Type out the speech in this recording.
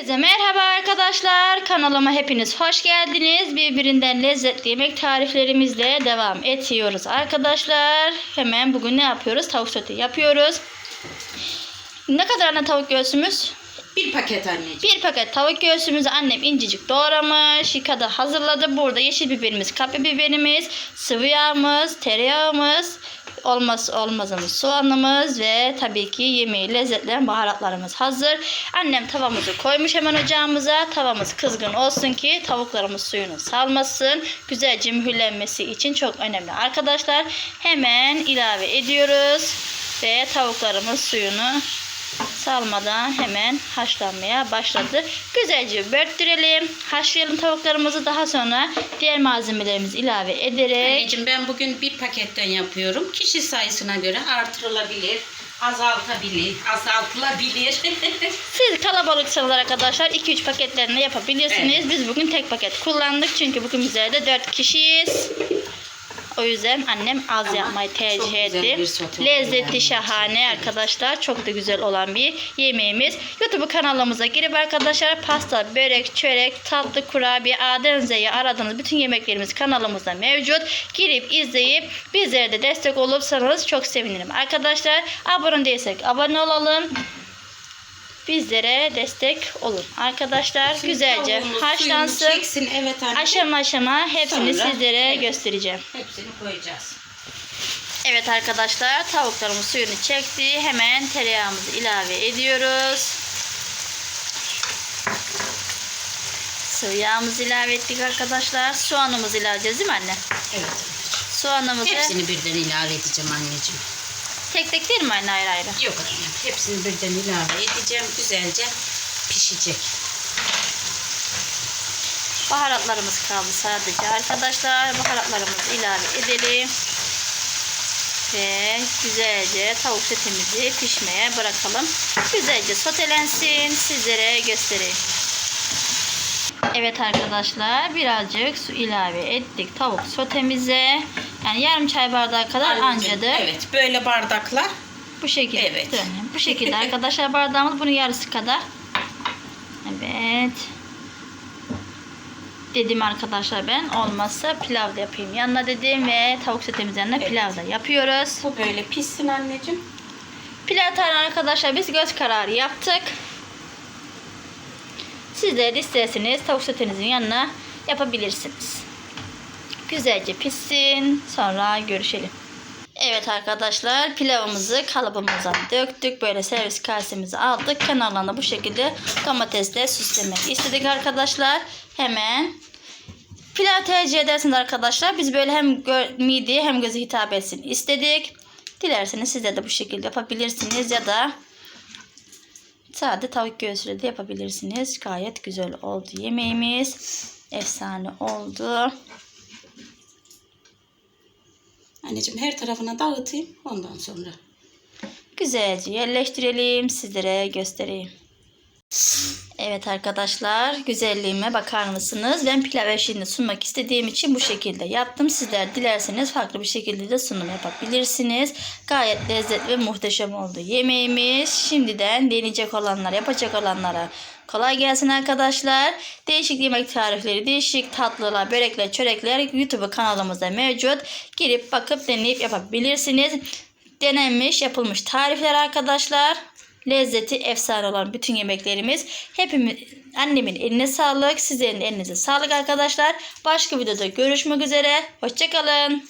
Herkese merhaba arkadaşlar. Kanalıma hepiniz hoş geldiniz. Birbirinden lezzetli yemek tariflerimizle devam ediyoruz arkadaşlar. Hemen bugün ne yapıyoruz? Tavuk sote yapıyoruz. Ne kadar anne tavuk göğsümüz? Bir paket anneciğim. Bir paket tavuk göğsümüzü annem incecik doğramış. Yıkadı hazırladı. Burada yeşil biberimiz, kapya biberimiz, sıvı yağımız, tereyağımız, olmaz olmazımız soğanımız ve tabii ki yemeği lezzetleyen baharatlarımız hazır. Annem tavamızı koymuş hemen ocağımıza. Tavamız kızgın olsun ki tavuklarımız suyunu salmasın. Güzelce mühürlenmesi için çok önemli arkadaşlar. Hemen ilave ediyoruz ve tavuklarımız suyunu salmadan hemen haşlanmaya başladı. Güzelce börttürelim. Haşlayalım tavuklarımızı daha sonra diğer malzemelerimizi ilave ederek Anneciğim ben bugün bir paketten yapıyorum. Kişi sayısına göre artırılabilir, azaltabilir, azaltılabilir. siz kalabalıksanız arkadaşlar 2-3 paketlerini yapabilirsiniz. Biz bugün tek paket kullandık çünkü bugün bizlerde 4 kişiyiz. O yüzden annem az Ama yapmayı tercih etti. Lezzetli yani. şahane arkadaşlar. Çok da güzel olan bir yemeğimiz. YouTube kanalımıza girip arkadaşlar pasta, börek, çörek, tatlı, kurabiye, adenzeyi aradığınız bütün yemeklerimiz kanalımızda mevcut. Girip izleyip bizlere de destek olursanız çok sevinirim. Arkadaşlar abone değilsek abone olalım. Bizlere destek olun. Arkadaşlar Şimdi güzelce haşlansın. suyunu Çeksin evet anne. Aşama aşama hepsini Sonra, sizlere evet. göstereceğim. Hepsini koyacağız. Evet arkadaşlar tavuklarımız suyunu çekti. Hemen tereyağımızı ilave ediyoruz. Sıvı yağımızı ilave ettik arkadaşlar. Soğanımızı ilave edeceğiz değil mi anne? Evet. Soğanımızı Hepsini birden ilave edeceğim anneciğim. Tek tek değil mi anne ayrı ayrı? Yok annem. Hepsini birden ilave edeceğim. Güzelce pişecek. Baharatlarımız kaldı sadece arkadaşlar. Baharatlarımızı ilave edelim. Ve güzelce tavuk sotemizi pişmeye bırakalım. Güzelce sotelensin. Sizlere göstereyim. Evet arkadaşlar birazcık su ilave ettik tavuk sotemize. Yani yarım çay bardağı kadar Anneciğim, ancadır. Evet böyle bardaklar. Bu şekilde. Evet. dönüyorum. Bu şekilde arkadaşlar bardağımız bunun yarısı kadar. Evet. Dedim arkadaşlar ben olmazsa pilav da yapayım. Yanına dedim ve tavuk sotemizin yanına Evet. pilav da yapıyoruz. Bu böyle pişsin anneciğim. Pilav tarihi arkadaşlar biz göz kararı yaptık. Sizler de isterseniz tavuk sotenizin yanına yapabilirsiniz. Güzelce pişsin. Sonra görüşelim. Evet arkadaşlar pilavımızı kalıbımıza döktük. Böyle servis kasemizi aldık. Kenarlarına bu şekilde domatesle süslemek istedik arkadaşlar. Hemen pilav tercih edersiniz arkadaşlar. Biz böyle hem mideye hem göze hitap etsin istedik. Dilerseniz sizler de bu şekilde yapabilirsiniz ya da sade tavuk göğsüyle de yapabilirsiniz. Gayet güzel oldu yemeğimiz. Efsane oldu. Anneciğim her tarafına dağıtayım ondan sonra. Güzelce yerleştirelim. Sizlere göstereyim. Evet arkadaşlar güzelliğime bakar mısınız? Ben pilav eşliğinde sunmak istediğim için bu şekilde yaptım. Sizler dilerseniz farklı bir şekilde de sunum yapabilirsiniz. Gayet lezzetli ve muhteşem oldu yemeğimiz. Şimdiden deneyecek olanlar, yapacak olanlara kolay gelsin arkadaşlar. Değişik yemek tarifleri, değişik tatlılar, börekler, çörekler YouTube kanalımızda mevcut. Girip bakıp deneyip yapabilirsiniz. Denenmiş, yapılmış tarifler arkadaşlar. Lezzeti efsane olan bütün yemeklerimiz. Hepimiz annemin eline sağlık. Sizlerin elinize sağlık arkadaşlar. Başka videoda görüşmek üzere. Hoşçakalın.